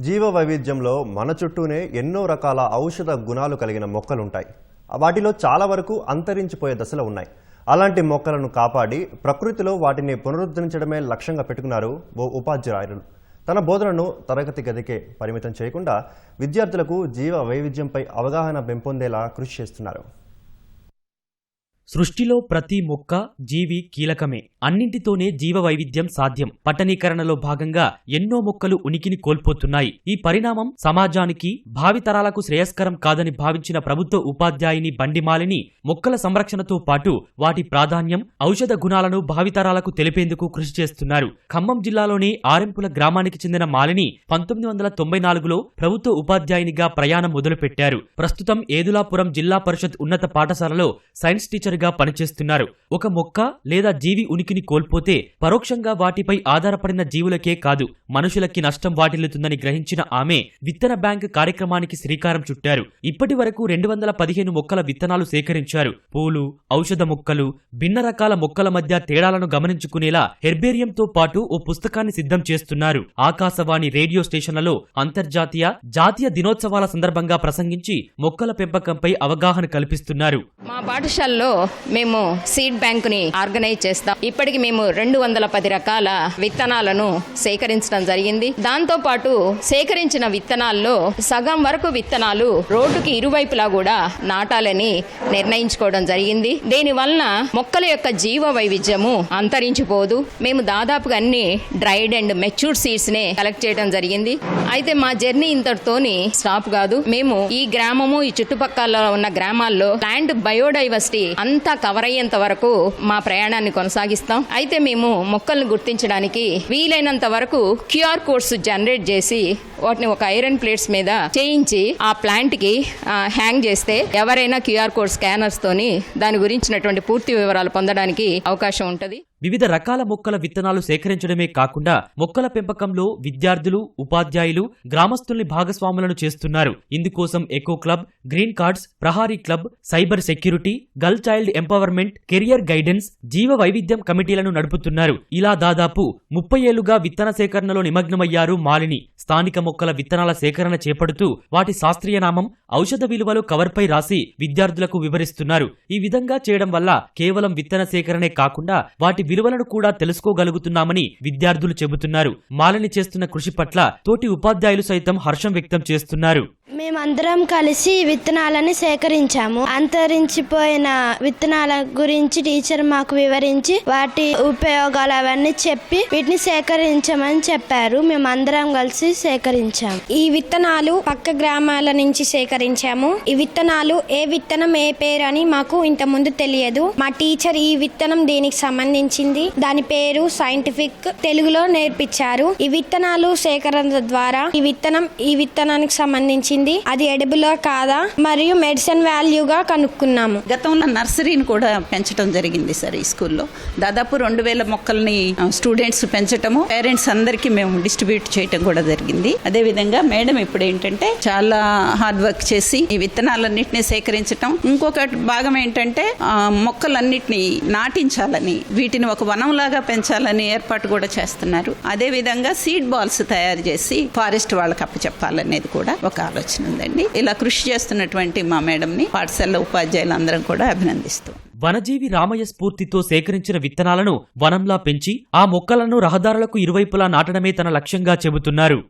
జీవ వైవిధ్యంలో మన చుట్టూనే ఎన్నో రకాల ఔషధ గుణాలు కలిగిన మొక్కలుంటాయి. వాటిలో చాలా వరకు అంతరించిపోయే దశలో ఉన్నాయి. అలాంటి మొక్కలను కాపాడి ప్రకృతిలో వాటిని పునరుద్ధరించడమే లక్ష్యంగా పెట్టుకున్నారు ఓ ఉపాధ్యాయులు. తన బోధనను తరగతి గదికే పరిమితం చేయకుండా విద్యార్థులకు జీవ వైవిధ్యంపై అవగాహన పెంపొందేలా కృషి చేస్తున్నారు. సృష్టిలో ప్రతి మొక్క జీవి కీలకమే. అన్నింటితోనే జీవ వైవిధ్యం సాధ్యం. పట్టణీకరణలో భాగంగా ఎన్నో మొక్కలు ఉనికిని కోల్పోతున్నాయి. ఈ పరిణామం సమాజానికి భావితరాలకు శ్రేయస్కరం కాదని భావించిన ప్రభుత్వ ఉపాధ్యాయుని బండిమాలిని మొక్కల సంరక్షణతో పాటు వాటి ప్రాధాన్యం ఔషధ గుణాలను భావితరాలకు తెలిపేందుకు కృషి చేస్తున్నారు. ఖమ్మం జిల్లాలోని ఆరెంపుల గ్రామానికి చెందిన మాలిని పంతొమ్మిది వందల తొంభై నాలుగులో ప్రభుత్వ ఉపాధ్యాయునిగా ప్రయాణం మొదలుపెట్టారు. ప్రస్తుతం ఏదులాపురం జిల్లా పరిషత్ ఉన్నత పాఠశాలలో సైన్స్ టీచర్గా పనిచేస్తున్నారు. ఒక మొక్క లేదా జీవి ఉనికి ఉనికిని కోల్పోతే పరోక్షంగా వాటిపై ఆధారపడిన జీవులకే కాదు మనుషులకి నష్టం వాటిల్లుతుందని గ్రహించిన ఆమె విత్తన బ్యాంక్ కార్యక్రమానికి శ్రీకారం చుట్టారు. ఇప్పటి వరకు రెండు వందల పదిహేను మొక్కల విత్తనాలు సేకరించారు. పూలు ఔషధ మొక్కలు భిన్న రకాల మొక్కల మధ్య తేడాలను గమనించుకునేలా హెర్బేరియంతో పాటు ఓ పుస్తకాన్ని సిద్ధం చేస్తున్నారు. ఆకాశవాణి రేడియో స్టేషన్లలో అంతర్జాతీయ జాతీయ దినోత్సవాల సందర్భంగా ప్రసంగించి మొక్కల పెంపకంపై అవగాహన కల్పిస్తున్నారు. మా పాఠశాలలో మేము సీడ్ బ్యాంకుని ఆర్గనైజ్ చేస్తాం. ఇప్పటికి మేము రెండు వందల పది రకాల విత్తనాలను సేకరించడం జరిగింది. దాంతో పాటు సేకరించిన విత్తనాల్లో సగం వరకు విత్తనాలు రోడ్డుకి ఇరువైపులా కూడా నాటాలని నిర్ణయించుకోవడం జరిగింది. దీని వలన మొక్కల యొక్క జీవ వైవిధ్యము అంతరించిపోదు. మేము దాదాపుగా అన్ని డ్రైడ్ అండ్ మెచ్యూర్డ్ సీడ్స్ నే కలెక్ట్ చేయడం జరిగింది. అయితే మా జర్నీ ఇంతటితోని స్టాప్ కాదు. మేము ఈ గ్రామము ఈ చుట్టుపక్కల ఉన్న గ్రామాల్లో ల్యాండ్ బయోడైవర్సిటీ అంతా కవర్ అయ్యేంత వరకు మా ప్రయాణాన్ని కొనసాగిస్తాం. అయితే మేము మొక్కల్ని గుర్తించడానికి వీలైనంత వరకు క్యూఆర్ కోడ్స్ జనరేట్ చేసి వాటిని ఒక ఐరన్ ప్లేట్స్ మీద చేయించి ఆ ప్లాంట్కి హ్యాంగ్ చేస్తే ఎవరైనా క్యూఆర్ కోడ్ స్కానర్స్ తోని దాని గురించినటువంటి పూర్తి వివరాలు పొందడానికి అవకాశం ఉంటుంది. వివిధ రకాల మొక్కల విత్తనాలు సేకరించడమే కాకుండా మొక్కల పెంపకంలో విద్యార్థులు ఉపాధ్యాయులు గ్రామస్తుల్ని భాగస్వాములను చేస్తున్నారు. ఇందుకోసం eco club green cards Prahari club cyber security girl child empowerment career guidance జీవ వైవిధ్యం కమిటీలను నడుపుతున్నారు. ఇలా దాదాపు ముప్పై ఏళ్ళుగా విత్తన సేకరణలో నిమగ్నమయ్యారు మాలిని. స్థానిక మొక్కల విత్తనాల సేకరణ చేపడుతూ వాటి శాస్త్రీయ నామం ఔషధ విలువలు కవర్పై రాసి విద్యార్థులకు వివరిస్తున్నారు. ఈ విధంగా చేయడం వల్ల కేవలం విత్తన సేకరణే కాకుండా వాటి విలువలను కూడా తెలుసుకోగలుగుతున్నామని విద్యార్థులు చెబుతున్నారు. మాలిని చేస్తున్న కృషి పట్ల తోటి ఉపాధ్యాయులు సైతం హర్షం వ్యక్తం చేస్తున్నారు. మేమందరం కలిసి విత్తనాలని సేకరించాము. అంతరించిపోయిన విత్తనాల గురించి టీచర్ మాకు వివరించి వాటి ఉపయోగాలు అవన్నీ చెప్పి వీటిని సేకరించమని చెప్పారు. మేమందరం కలిసి సేకరించాము. ఈ విత్తనాలు పక్క గ్రామాల నుంచి సేకరించాము. ఈ విత్తనాలు ఏ విత్తనం ఏ పేరు అని మాకు ఇంత ముందు తెలియదు. మా టీచర్ ఈ విత్తనం దీనికి సంబంధించింది? దాని పేరు సైంటిఫిక్ తెలుగులో నేర్పించారు. ఈ విత్తనాలు సేకరణ ద్వారా ఈ విత్తనం ఈ విత్తనానికి సంబంధించింది అది ఎడబులో కాదా? మరియు మెడిసిన్ వాల్యూగా కనుక్కున్నాము. గతంలో నర్సరీని కూడా పెంచడం జరిగింది సార్ ఈ స్కూల్లో. దాదాపు రెండు వేల మొక్కల్ని స్టూడెంట్స్ పెంచటము పేరెంట్స్ అందరికీ మేము డిస్ట్రిబ్యూట్ చేయటం కూడా జరిగింది. అదే విధంగా మేడం ఇప్పుడు ఏంటంటే చాలా హార్డ్ వర్క్ చేసి ఈ విత్తనాలన్నింటినీ సేకరించటం. ఇంకొక భాగం ఏంటంటే మొక్కలన్నింటినీ నాటించాలని వీటిని ఒక వనంలాగా పెంచాలని ఏర్పాటు కూడా చేస్తున్నారు. అదే విధంగా సీడ్ బాల్స్ తయారు చేసి ఫారెస్ట్ వాళ్ళకి అప్పచెప్పాలనేది కూడా ఒక ఆలోచన. ఉందండి ఇలా కృషి చేస్తున్నటువంటి మా మేడంని పాఠశాల ఉపాధ్యాయులందరం కూడా అభినందిస్తూ. వనజీవి రామయ్య స్ఫూర్తితో సేకరించిన విత్తనాలను వనంలా పెంచి ఆ మొక్కలను రహదారులకు ఇరువైపులా నాటడమే తన లక్ష్యంగా చెబుతున్నారు.